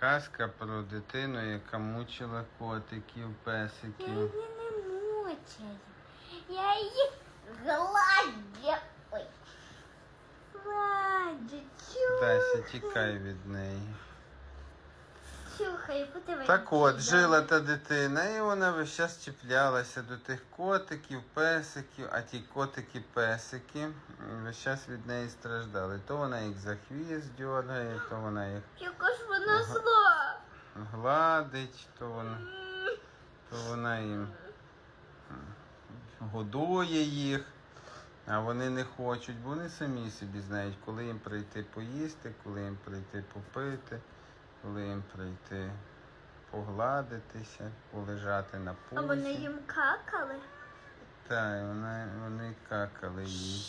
Казка про дитину, яка мучила котиків, Я песиків. її не мучаю. Я її гладю. Ой. Гладю, чухаю. тікай від неї. Подивись. Так от, жила та дитина, і вона весь час чіплялася до тих котиків, песиків, а ті котики-песики весь час від неї страждали. То вона їх за хвіст дьоргає, то вона їх Яка ж вона зла. гладить, то вона, то вона їм годує їх, а вони не хочуть, бо вони самі собі знають, коли їм прийти поїсти, коли їм прийти попити, коли їм прийти погладитися, полежати на А вони їм какали? Так, вони, вони какали їй.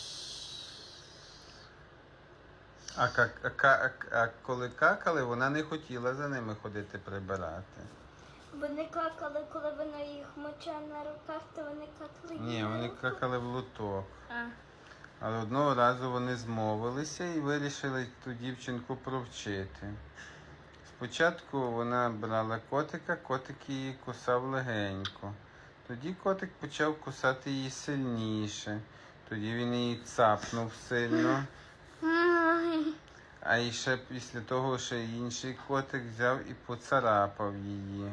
А, как, а, а, а коли какали, вона не хотіла за ними ходити прибирати. Вони какали, коли вона їх моча на руках, то вони какали. Ні, вони какали в луток. А. Але одного разу вони змовилися і вирішили ту дівчинку провчити. Спочатку вона брала котика, котик її кусав легенько. Тоді котик почав кусати її сильніше. Тоді він її цапнув сильно. А і ще після того ще інший котик взяв і поцарапав її.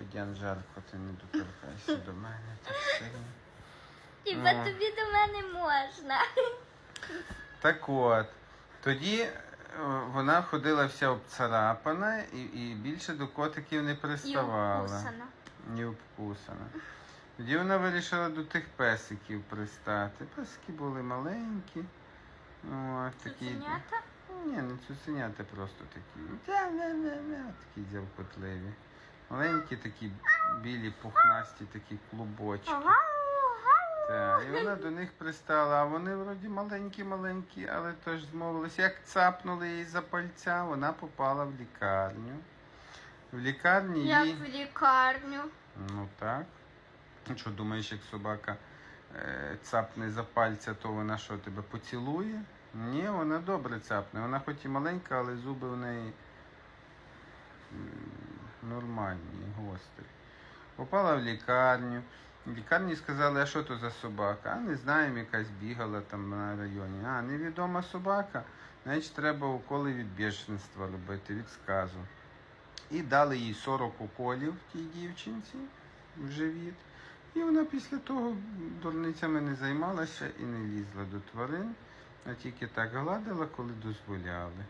Одян жарко, ти не доторкайся до мене так сильно. Типа Ну. тобі до мене можна. Так от, тоді вона ходила вся обцарапана і, і більше до котиків не І приставала. укусана. Не обкусана. Тоді вона вирішила до тих песиків пристати. Песики були маленькі. От, такі. Цуценята? Ні, не цуценята просто такі. Такі дзявкотливі. Маленькі такі білі, пухнасті такі клубочки. Так, і вона до них пристала, а вони вроді маленькі-маленькі, але теж змовилися. Як цапнули її за пальця, вона попала в лікарню. В лікарні Як її. в лікарню. Ну так. Ну, Що думаєш, як собака е, цапне за пальця, то вона що тебе поцілує? Ні, вона добре цапне. Вона хоч і маленька, але зуби в неї нормальні, гострі. Попала в лікарню. В лікарні сказали, а що то за собака? А не знаємо, якась бігала там на районі. А, невідома собака. Значить, треба уколи від бешенства робити, від сказу. І дали їй 40 уколів тій дівчинці в живіт. І вона після того дурницями не займалася і не лізла до тварин, а тільки так гладила, коли дозволяли.